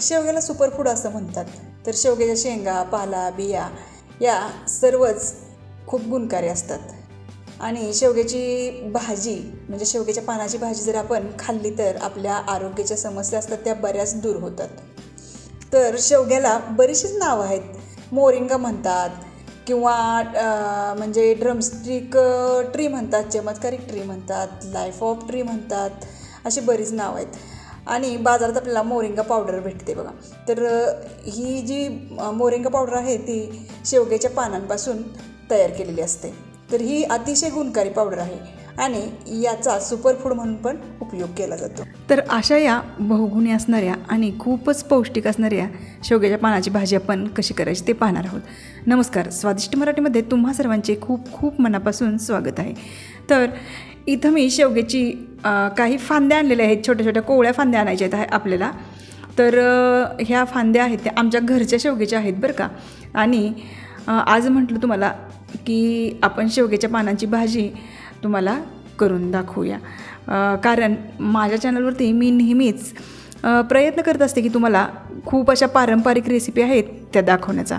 शेवग्याला superfood असं म्हणतात. तर शेवग्याच्या शेंगा पाला बिया या सर्वच खूप गुणकारी असतात. आणि शेवग्याची भाजी म्हणजे शेवग्याच्या पानाची भाजी जर आपण खाल्ली तर आपल्या आरोग्याच्या समस्या असतात त्या बऱ्याच दूर होतात. तर शेवग्याला बरीचशीच नावं आहेत. मोरिंगा म्हणतात किंवा म्हणजे ड्रमस्टिक ट्री म्हणतात चमत्कारिक ट्री म्हणतात लाईफ ऑफ ट्री म्हणतात अशी बरीच नावं आहेत. आणि बाजारात आपल्याला मोरिंगा पावडर भेटते बघा. तर ही जी मोरिंगा पावडर आहे ती शेवग्याच्या पानांपासून तयार केलेली असते. तर ही अतिशय गुणकारी पावडर आहे आणि याचा सुपरफूड म्हणून पण उपयोग केला जातो. तर अशा या बहुगुणी असणाऱ्या आणि खूपच पौष्टिक असणाऱ्या शेवग्याच्या पानाची भाजी आपण कशी करायची ते पाहणार आहोत. नमस्कार. स्वादिष्ट मराठीमध्ये तुम्हा सर्वांचे खूप खूप मनापासून स्वागत आहे. तर इथं मी शेवग्याची काही फांद्या आणलेल्या आहेत छोट्या छोट्या कोवळ्या फांद्या आणायच्या आहेत आपल्याला. तर ह्या फांद्या आहेत त्या आमच्या घरच्या शेवग्याच्या आहेत बरं का. आणि आज म्हटलं तुम्हाला की आपण शेवग्याच्या पानांची भाजी तुम्हाला करून दाखवूया. कारण माझ्या चॅनलवरती मी नेहमीच प्रयत्न करत असते की तुम्हाला खूप अशा पारंपरिक रेसिपी आहेत त्या दाखवण्याचा.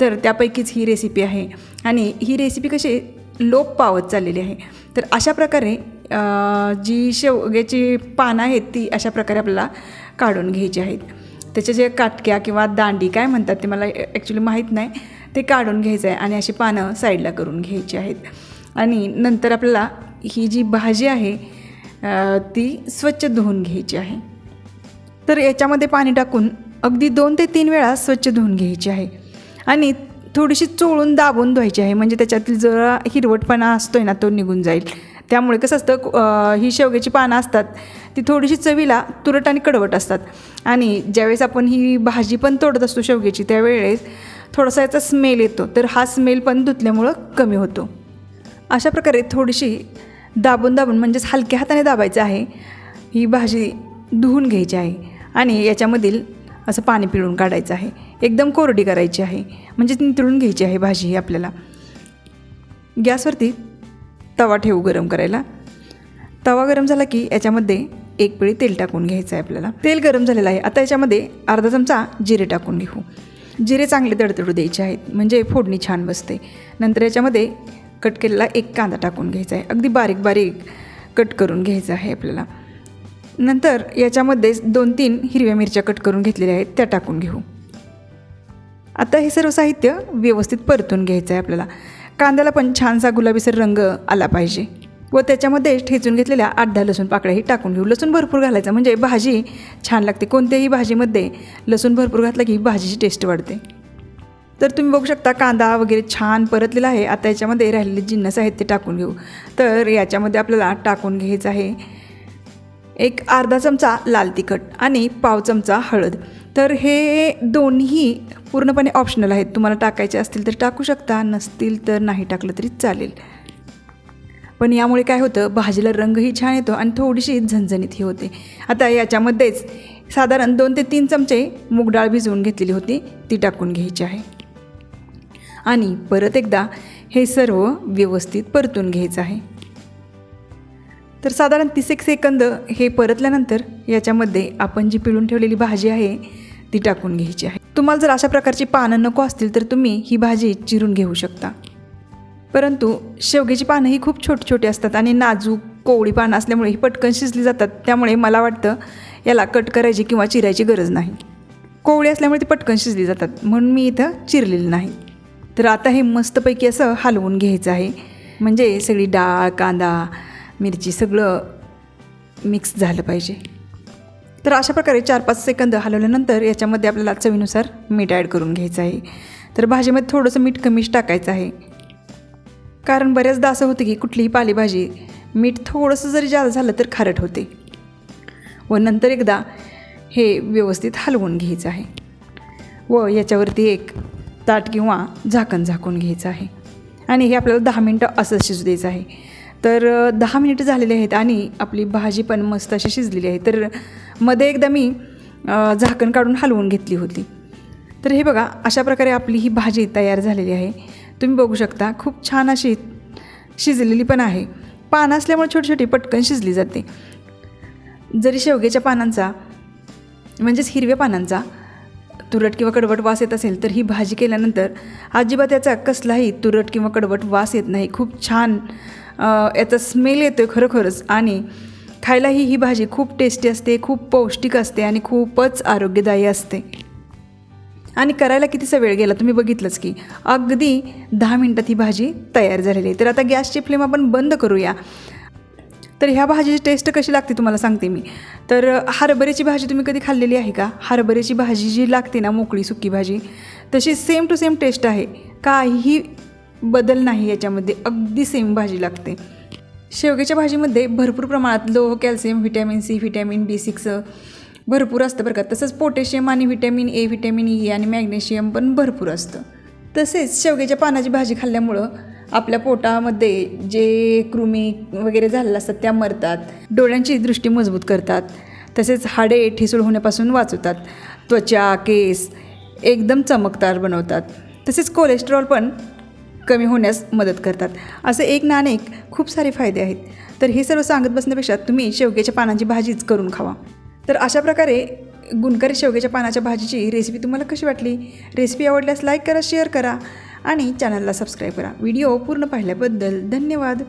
तर त्यापैकीच ही रेसिपी आहे. आणि ही रेसिपी कशी लोप पावत चाललेली आहे. तर अशा प्रकारे जी शेवग्याची पानं आहेत ती अशा प्रकारे आपल्याला काढून घ्यायची आहेत. त्याच्या जे काटक्या किंवा दांडी काय म्हणतात ते मला ॲक्च्युली माहीत नाही. ते काढून घ्यायचं आहे आणि अशी पानं साईडला करून घ्यायची आहेत. आणि नंतर आपल्याला ही जी भाजी आहे ती स्वच्छ धुवून घ्यायची आहे. तर याच्यामध्ये पाणी टाकून अगदी दोन ते तीन वेळा स्वच्छ धुवून घ्यायची आहे. आणि थोडीशी चोळून दाबून धुवायची आहे. म्हणजे त्याच्यातील जरा हिरवटपणा असतो आहे ना तो निघून जाईल. त्यामुळे कसं असतं ही शेवग्याची पानं असतात ती थोडीशी चवीला तुरट आणि कडवट असतात. आणि ज्यावेळेस आपण ही भाजी पण तोडत असतो शेवग्याची त्यावेळेस थोडासा याचा स्मेल येतो. तर हा स्मेल पण धुतल्यामुळं कमी होतो. अशा प्रकारे थोडीशी दाबून दाबून म्हणजेच हलक्या हाताने दाबायचं आहे ही भाजी धुवून घ्यायची आहे. आणि याच्यामधील असं पाणी पिळून काढायचं आहे. एकदम कोरडी करायची आहे. म्हणजे नितळून घ्यायची आहे भाजी ही आपल्याला. गॅसवरती तवा ठेवू गरम करायला. तवा गरम झाला की याच्यामध्ये एक पिळी तेल टाकून घ्यायचं आहे आपल्याला. तेल गरम झालेलं आहे. आता याच्यामध्ये अर्धा चमचा जिरे टाकून घेऊ. जिरे चांगले तडतडू द्यायचे आहेत. म्हणजे फोडणी छान बसते. नंतर याच्यामध्ये कट केलेला एक कांदा टाकून घ्यायचा आहे. अगदी बारीक बारीक कट करून घ्यायचा आहे आपल्याला. नंतर याच्यामध्ये दोन तीन हिरव्या मिरच्या कट करून घेतलेल्या आहेत त्या टाकून घेऊ. आता हे सर्व साहित्य व्यवस्थित परतून घ्यायचं आहे आपल्याला. कांद्याला पण छानसा गुलाबीसर रंग आला पाहिजे व त्याच्यामध्ये ठेचून घेतलेल्या आठ दहा लसूण पाकळ्याही टाकून घेऊ. लसूण भरपूर घालायचं म्हणजे भाजी छान लागते. कोणत्याही भाजीमध्ये लसूण भरपूर घातलं की भाजीची टेस्ट वाढते. तर तुम्ही बघू शकता कांदा वगैरे छान परतलेला आहे. आता याच्यामध्ये राहिलेले जिन्नस आहेत ते टाकून घेऊ. तर याच्यामध्ये आपल्याला टाकून घ्यायचं आहे. एक अर्धा चमचा लाल तिखट आणि पाव चमचा हळद. तर हे दोन्ही पूर्णपणे ऑप्शनल आहेत. तुम्हाला टाकायचे असतील तर टाकू शकता नसतील तर नाही टाकलं तरी चालेल. पण यामुळे काय होतं भाजीला रंगही छान येतो आणि थोडीशी झणझणीतही होते. आता याच्यामध्येच साधारण दोन ते तीन चमचे मूग डाळ भिजवून घेतलेली होती ती टाकून घ्यायची आहे. आणि परत एकदा हे सर्व व्यवस्थित परतून घ्यायचं आहे. तर साधारण तीस एक सेकंद हे परतल्यानंतर याच्यामध्ये आपण जी पिळून ठेवलेली भाजी आहे ती टाकून घ्यायची आहे. तुम्हाला जर अशा प्रकारची पानं नको असतील तर तुम्ही ही भाजी चिरून घेऊ शकता. परंतु शेवग्याची पानं ही खूप छोटी छोटी असतात आणि नाजूक कोवळी पानं असल्यामुळे ही पटकन शिजली जातात. त्यामुळे मला वाटतं याला कट करायची किंवा चिरायची गरज नाही. कोवळी असल्यामुळे ती पटकन शिजली जातात. म्हणून मी इथं चिरलेलं नाही. तर आता हे मस्तपैकी असं हलवून घ्यायचं आहे. म्हणजे सगळी डाळ कांदा मिरची सगळं मिक्स झालं पाहिजे. तर अशा प्रकारे चार पाच सेकंद हलवल्यानंतर याच्यामध्ये आपल्याला चवीनुसार मीठ ॲड करून घ्यायचं आहे. तर भाजीमध्ये थोडंसं मीठ कमीच टाकायचं आहे. कारण बऱ्याचदा असं होतं की कुठलीही पालेभाजी मीठ थोडंसं जरी जास्त झालं तर खारट होते. व नंतर एकदा हे व्यवस्थित हलवून घ्यायचं आहे. व याच्यावरती एक ताट किंवा झाकण झाकून घ्यायचं आहे. आणि हे आपल्याला दहा मिनटं असं शिजू द्यायचं आहे. तर दहा मिनिटं झालेली आहेत आणि आपली भाजी पण मस्त अशी शिजलेली आहे. तर मध्ये एकदा मी झाकण काढून हलवून घेतली होती. तर हे बघा अशा प्रकारे आपली ही भाजी तयार झालेली आहे. तुम्ही बघू शकता खूप छान अशी शिजलेली पण आहे. पानं असल्यामुळे छोटी छोटी पटकन शिजली जाते. जरी शेवग्याच्या पानांचा म्हणजेच हिरव्या पानांचा तुरट किंवा कडवट वास येत असेल तर ही भाजी केल्यानंतर अजिबात याचा कसलाही तुरट किंवा कडवट वास येत नाही. खूप छान याचा स्मेल येतो आहे खरोखरच. आणि खायलाही ही भाजी खूप टेस्टी असते खूप पौष्टिक असते आणि खूपच आरोग्यदायी असते. आणि करायला कितीसा वेळ गेला तुम्ही बघितलंच की अगदी दहा मिनटात ही भाजी तयार झालेली आहे. तर आता गॅसची फ्लेम आपण बंद करूया. तर ह्या भाजीची टेस्ट कशी लागते तुम्हाला सांगते मी. तर हरभऱ्याची भाजी तुम्ही कधी खाल्लेली आहे का? हरभऱ्याची भाजी जी लागते ना मोकळी सुकी भाजी तशी सेम टू सेम टेस्ट आहे. काहीही बदल नाही याच्यामध्ये. अगदी सेम भाजी लागते. शेवग्याच्या भाजीमध्ये भरपूर प्रमाणात लोह calcium vitamin C vitamin B six भरपूर असतं बरं का. तसंच पोटॅशियम आणि व्हिटॅमिन ए व्हिटॅमिन ई आणि मॅग्नेशियम पण भरपूर असतं. तसेच शेवग्याच्या पानाची भाजी खाल्ल्यामुळं आपल्या पोटामध्ये जे कृमी वगैरे झालेलं असतात त्या मरतात. डोळ्यांची दृष्टी मजबूत करतात. तसेच हाडे ठिसूळ होण्यापासून वाचवतात. त्वचा केस एकदम चमकदार बनवतात. तसेच कोलेस्ट्रॉल पण कमी होण्यास मदत करतात. असे एक ना अनेक खूप सारे फायदे आहेत. तर हे सर्व सांगत बसण्यापेक्षा तुम्ही शेवग्याच्या पानांची भाजीच करून खावा. तर अशा प्रकारे गुणकारी शेवग्याच्या पानाच्या भाजीची रेसिपी तुम्हाला कशी वाटली? रेसिपी आवडल्यास लाईक करा शेअर करा आणि चॅनलला सबस्क्राईब करा. व्हिडिओ पूर्ण पाहिल्याबद्दल धन्यवाद.